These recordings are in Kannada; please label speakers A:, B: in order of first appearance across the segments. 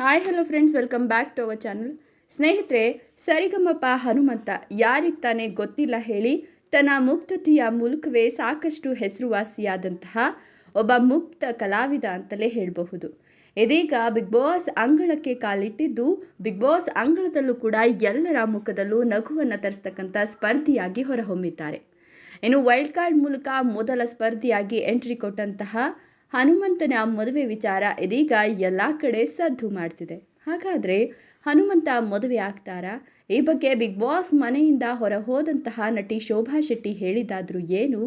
A: Hi hello friends welcome back to our channel ಸ್ನೇಹಿತರೆ, ಸರಿಗಮಪ ಹನುಮಂತ ಯಾರಿಗೆ ತಾನೇ ಗೊತ್ತಿಲ್ಲ ಹೇಳಿ, ತನ್ನ ಮುಕ್ತತೆಯ ಮೂಲಕವೇ ಸಾಕಷ್ಟು ಹೆಸರುವಾಸಿಯಾದಂತಹ ಒಬ್ಬ ಮುಕ್ತ ಕಲಾವಿದ ಅಂತಲೇ ಹೇಳಬಹುದು. ಇದೀಗ ಬಿಗ್ ಬಾಸ್ ಅಂಗಳಕ್ಕೆ ಕಾಲಿಟ್ಟಿದ್ದು ಬಿಗ್ ಬಾಸ್ ಅಂಗಳದಲ್ಲೂ ಕೂಡ ಎಲ್ಲರ ಮುಖದಲ್ಲೂ ನಗುವನ್ನು ತರಿಸ್ತಕ್ಕಂಥ ಸ್ಪರ್ಧಿಯಾಗಿ ಹೊರಹೊಮ್ಮಿದ್ದಾರೆ. ಇನ್ನು ವೈಲ್ಡ್ ಕಾರ್ಡ್ ಮೂಲಕ ಮೊದಲ ಸ್ಪರ್ಧಿಯಾಗಿ ಎಂಟ್ರಿ ಕೊಟ್ಟಂತಹ ಹನುಮಂತನ ಮದುವೆ ವಿಚಾರ ಇದೀಗ ಎಲ್ಲ ಕಡೆ ಸದ್ದು ಮಾಡ್ತಿದೆ. ಹಾಗಾದರೆ ಹನುಮಂತ ಮದುವೆ ಆಗ್ತಾರಾ? ಈ ಬಗ್ಗೆ ಬಿಗ್ ಬಾಸ್ ಮನೆಯಿಂದ ಹೊರ ಹೋದಂತಹ ನಟಿ ಶೋಭಾ ಶೆಟ್ಟಿ ಹೇಳಿದಾದರೂ ಏನು?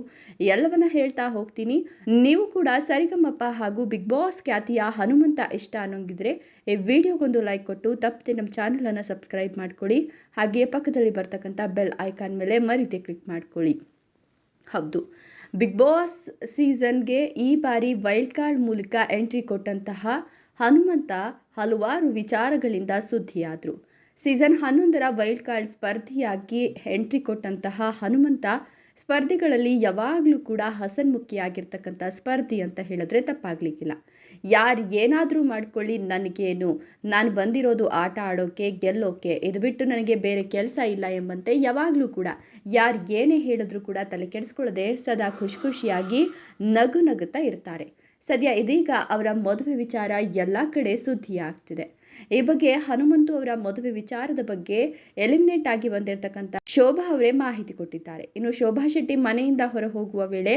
A: ಎಲ್ಲವನ್ನ ಹೇಳ್ತಾ ಹೋಗ್ತೀನಿ. ನೀವು ಕೂಡ ಸರಿಗಮ್ಮಪ್ಪ ಹಾಗೂ ಬಿಗ್ ಬಾಸ್ ಖ್ಯಾತಿಯ ಹನುಮಂತ ಇಷ್ಟ ಅನ್ನೋಂಗಿದ್ರೆ ಈ ವಿಡಿಯೋಗೊಂದು ಲೈಕ್ ಕೊಟ್ಟು ತಪ್ಪದೆ ನಮ್ಮ ಚಾನಲನ್ನು ಸಬ್ಸ್ಕ್ರೈಬ್ ಮಾಡ್ಕೊಳ್ಳಿ. ಹಾಗೆಯೇ ಪಕ್ಕದಲ್ಲಿ ಬರ್ತಕ್ಕಂಥ ಬೆಲ್ ಐಕಾನ್ ಮೇಲೆ ಮರಿತೆ ಕ್ಲಿಕ್ ಮಾಡ್ಕೊಳ್ಳಿ. ಹೌದು. ಬಿಗ್ ಬಾಸ್ ಸೀಸನ್ಗೆ ಈ ಬಾರಿ ವೈಲ್ಡ್ ಕಾರ್ಡ್ ಮೂಲಕ ಎಂಟ್ರಿ ಕೊಟ್ಟಂತಹ ಹನುಮಂತ ಹಲವಾರು ವಿಚಾರಗಳಿಂದ ಸುದ್ದಿಯಾದರು. ಸೀಸನ್ ಹನ್ನೊಂದರ ವೈಲ್ಡ್ ಕಾರ್ಡ್ ಸ್ಪರ್ಧಿಯಾಗಿ ಎಂಟ್ರಿ ಕೊಟ್ಟಂತಹ ಹನುಮಂತ ಸ್ಪರ್ಧಿಗಳಲ್ಲಿ ಯಾವಾಗಲೂ ಕೂಡ ಹಸನ್ಮುಖಿಯಾಗಿರ್ತಕ್ಕಂಥ ಸ್ಪರ್ಧಿ ಅಂತ ಹೇಳಿದ್ರೆ ತಪ್ಪಾಗಲಿಕ್ಕಿಲ್ಲ. ಯಾರು ಏನಾದರೂ ಮಾಡ್ಕೊಳ್ಳಿ ನನಗೇನು, ನಾನು ಬಂದಿರೋದು ಆಟ ಆಡೋಕ್ಕೆ ಗೆಲ್ಲೋಕೆ, ಇದು ಬಿಟ್ಟು ನನಗೆ ಬೇರೆ ಕೆಲಸ ಇಲ್ಲ ಎಂಬಂತೆ ಯಾವಾಗಲೂ ಕೂಡ ಯಾರು ಏನೇ ಹೇಳಿದ್ರು ಕೂಡ ತಲೆ ಕೆಡಿಸ್ಕೊಳ್ಳದೆ ಸದಾ ಖುಷಿ ಖುಷಿಯಾಗಿ ನಗು ನಗುತ್ತಾ ಇರ್ತಾರೆ. ಸದ್ಯ ಇದೀಗ ಅವರ ಮದುವೆ ವಿಚಾರ ಎಲ್ಲ ಕಡೆ ಸುದ್ದಿ ಆಗ್ತಿದೆ ಈ ಬಗ್ಗೆ ಹನುಮಂತು ಅವರ ಮದುವೆ ವಿಚಾರದ ಬಗ್ಗೆ ಎಲಿಮಿನೇಟ್ ಆಗಿ ಬಂದಿರತಕ್ಕಂಥ ಶೋಭಾ ಅವರೇ ಮಾಹಿತಿ ಕೊಟ್ಟಿದ್ದಾರೆ. ಇನ್ನು ಶೋಭಾ ಶೆಟ್ಟಿ ಮನೆಯಿಂದ ಹೊರ ಹೋಗುವ ವೇಳೆ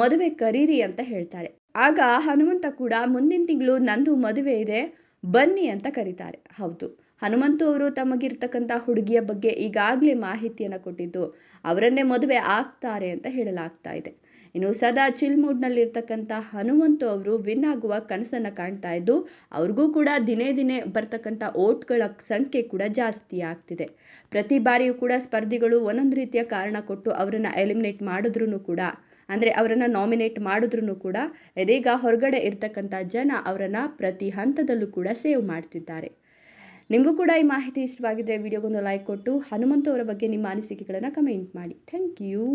A: ಮದುವೆ ಕರೀರಿ ಅಂತ ಹೇಳ್ತಾರೆ. ಆಗ ಹನುಮಂತ ಕೂಡ ಮುಂದಿನ ತಿಂಗಳು ನಂದು ಮದುವೆ ಇದೆ, ಬನ್ನಿ ಅಂತ ಕರೀತಾರೆ. ಹೌದು, ಹನುಮಂತು ಅವರು ತಮಗಿರ್ತಕ್ಕಂಥ ಹುಡುಗಿಯ ಬಗ್ಗೆ ಈಗಾಗಲೇ ಮಾಹಿತಿಯನ್ನು ಕೊಟ್ಟಿದ್ದು ಅವರನ್ನೇ ಮದುವೆ ಆಗ್ತಾರೆ ಅಂತ ಹೇಳಲಾಗ್ತಾ ಇದೆ. ಇನ್ನು ಸದಾ ಚಿಲ್ ಮೂಡ್ನಲ್ಲಿರ್ತಕ್ಕಂಥ ಹನುಮಂತು ಅವರು ವಿನ್ ಆಗುವ ಕನಸನ್ನು ಕಾಣ್ತಾ ಇದ್ದು, ಅವ್ರಿಗೂ ಕೂಡ ದಿನೇ ದಿನೇ ಬರ್ತಕ್ಕಂಥ ಓಟ್ಗಳ ಸಂಖ್ಯೆ ಕೂಡ ಜಾಸ್ತಿ ಆಗ್ತಿದೆ. ಪ್ರತಿ ಬಾರಿಯೂ ಕೂಡ ಸ್ಪರ್ಧಿಗಳು ಒಂದೊಂದು ರೀತಿಯ ಕಾರಣ ಕೊಟ್ಟು ಅವರನ್ನು ಎಲಿಮಿನೇಟ್ ಮಾಡಿದ್ರೂ ಕೂಡ, ಅಂದರೆ ಅವರನ್ನು ನಾಮಿನೇಟ್ ಮಾಡಿದ್ರೂ ಕೂಡ, ಇದೀಗ ಹೊರಗಡೆ ಇರ್ತಕ್ಕಂಥ ಜನ ಅವರನ್ನು ಪ್ರತಿ ಹಂತದಲ್ಲೂ ಕೂಡ ಸೇವ್ ಮಾಡ್ತಿದ್ದಾರೆ. ನಿಮಗೂ ಕೂಡ ಈ ಮಾಹಿತಿ ಇಷ್ಟವಾಗಿದ್ದರೆ ವಿಡಿಯೋಗೊಂದು ಲೈಕ್ ಕೊಟ್ಟು, ಹನುಮಂತು ಅವರ ಬಗ್ಗೆ ನಿಮ್ಮ ಅನಿಸಿಕೆಗಳನ್ನು ಕಮೆಂಟ್ ಮಾಡಿ. Thank you